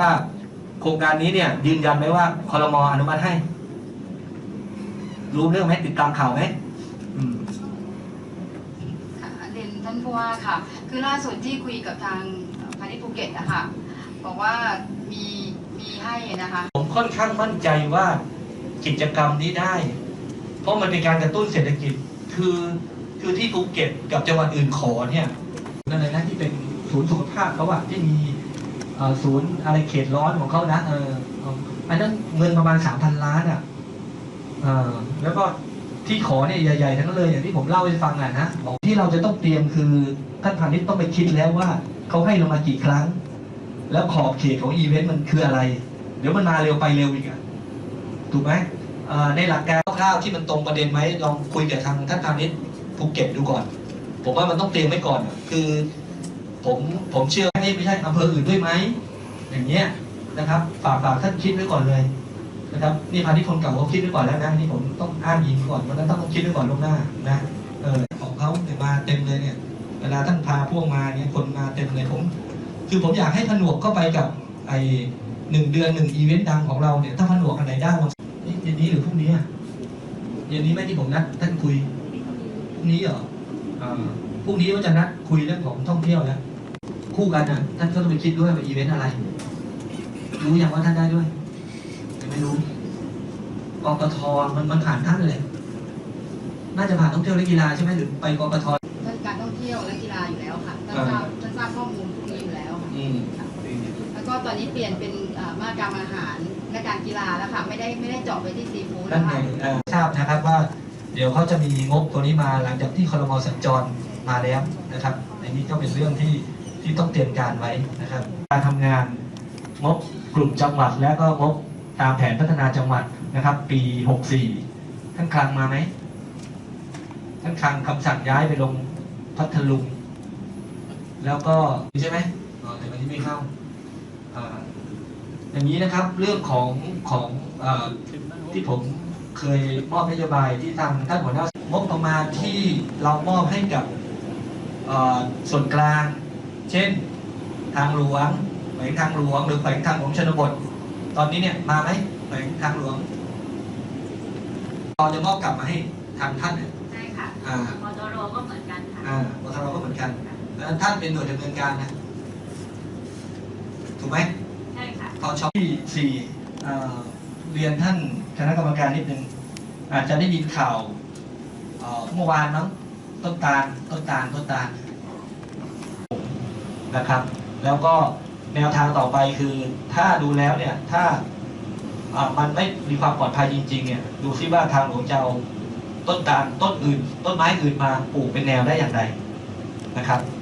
ว่าโครงการนี้เนี่ย ยืนยันไหมว่าคอรมออนุมัติให้ รู้เรื่องไหมติดตามข่าวไหมอืมค่ะเรียนท่านผู้ว่าค่ะ คือล่าสุดที่คุยกับทางพาณิชย์ภูเก็ตนะคะบอกว่ามีมีให้นะคะ ผมค่อนข้างมั่นใจว่ากิจกรรมนี้ได้ เพราะมันเป็นการกระตุ้นเศรษฐกิจคือคือที่ภูเก็ตกับจังหวัดอื่นขอเนี่ยนั่นเลยนะที่เป็นศูนย์สุขภาพเขาอะที่มีเอ่อ ศูนย์อะไรเขตร้อนของเขานะเอออันนั้นเงินประมาณสามพันล้านอะเออแล้วก็ที่ขอเนี่ยใหญ่ๆทั้งนั้นเลยอย่างที่ผมเล่าให้ฟังอะนะบอกที่เราจะต้องเตรียมคือท่านพาณิชย์ต้องไปคิดแล้วว่าเขาให้เรามากี่ครั้ง แล้วขอบเขตของอีเวนต์มันคืออะไร เดี๋ยวมันมาเร็วไปเร็วอีกอะถูกไหมในหลักการคร่าวๆที่มันตรงประเด็นไหมลองคุยกับทางท่านพาณิชย์ภูเก็ตดูก่อน ผมว่ามันต้องเตรียมไว้ก่อน คือ ผมผมเชื่อว่าไม่ใช่อำเภออื่นด้วยไหมอย่างเงี้ยนะครับฝากฝากท่านคิดไว้ก่อนเลยนะครับนี่พาณิชย์คนเก่าเขาคิดไว้ก่อนแล้วนะนี่ผมต้องอ้างอิงก่อนเพราะนั้นต้องคิดไว้ก่อนล่วงหน้านะเออของเขาเนี่ยมาเต็มเลยเนี่ย เวลาท่านพาพวกมาเนี่ยคนมาเต็มเลยผม คือผมอยากให้ผนวกเข้าไปกับไอหนึ่งเดือนหนึ่งอีเวนต์ดังของเราเนี่ยถ้าผนวกกันไหนได้วันนี่เย็นนี้หรือพรุ่งนี้เย็นนี้ไม่ที่ผมนัดท่านคุยพรุ่งนี้เหรออ่าพรุ่งนี้ว่าจะนัดคุยเรื่องของท่องเที่ยวแล้ว คู่กันอะท่านก็ต้องไปคิดด้วยว่าอีเวนต์อะไร รู้อย่างว่าท่านได้ด้วยยังไม่รู้กกทมันมันผ่านท่านเลยน่าจะผ่านท่องเที่ยวและกีฬาใช่ไหมหรือไปกกทท่านการท่องเที่ยวและกีฬาอยู่แล้วค่ะท่านทราบท่านทราบข้อมูลพวกนี้อยู่แล้วค่ะอืมแล้วก็ตอนนี้เปลี่ยนเป็นเอ่อมาตรการอาหารและการกีฬาแล้วค่ะไม่ได้ไม่ได้เจาะไปที่ซีฟู้ดนั่นแล้วไงค่ะเอ่อทราบนะครับว่า เดี๋ยวเขาจะมีงบตัวนี้มาหลังจากที่ครมสัญจรมาแล้วนะครับอันนี้ก็เป็นเรื่องที่ ที่ต้องเตรียมการไว้นะครับ การทำงานงบกลุ่มจังหวัดและก็งบตามแผนพัฒนาจังหวัดนะครับ ปี 64 ท่านคลังมาไหมท่านคลังคำสั่งย้ายไปลงพัทลุง แล้วก็ใช่ไหมอ๋อแต่วันนี้ไม่เข้าออย่างนี้นะครับเรื่องของของอที่ผมเคยมอบนโยบายที่ทางท่านหัวหน้างบประมาณที่เรามอบให้กับส่วนกลาง เช่นทางหลวงแขวงทางหลวง หรือแขวงทางหลวงชนบท ตอนนี้เนี่ยมาไหมแขวงทางหลวงเราจะมอบกลับมาให้ทางท่านเนี่ย ใช่ค่ะอ่ามตรก็เหมือนกันค่ะ อ่าบทเราก็เหมือนกันดังนั้นท่านเป็นหน่วยดำเนินการนะ ถูกไหมใช่ค่ะ ตอนช็อปที่สี่เอ่อเรียนท่านคณะกรรมการนิดนึงอาจจะได้ยินข่าวเอ่อเมื่อวานมั้งต้นตาลต้นตาลต้นตาล นะครับ แล้วก็แนวทางต่อไปคือถ้าดูแล้วเนี่ยถ้ามันไม่มีความปลอดภัยจริงๆเนี่ยดูซิว่าทางหลวงจะเอาต้นตาลต้นอื่น ต้นไม้อื่นมาปลูกเป็นแนวได้อย่างไรนะครับ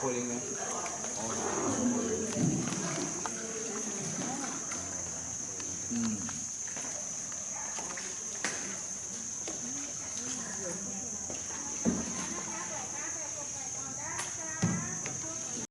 Boleh?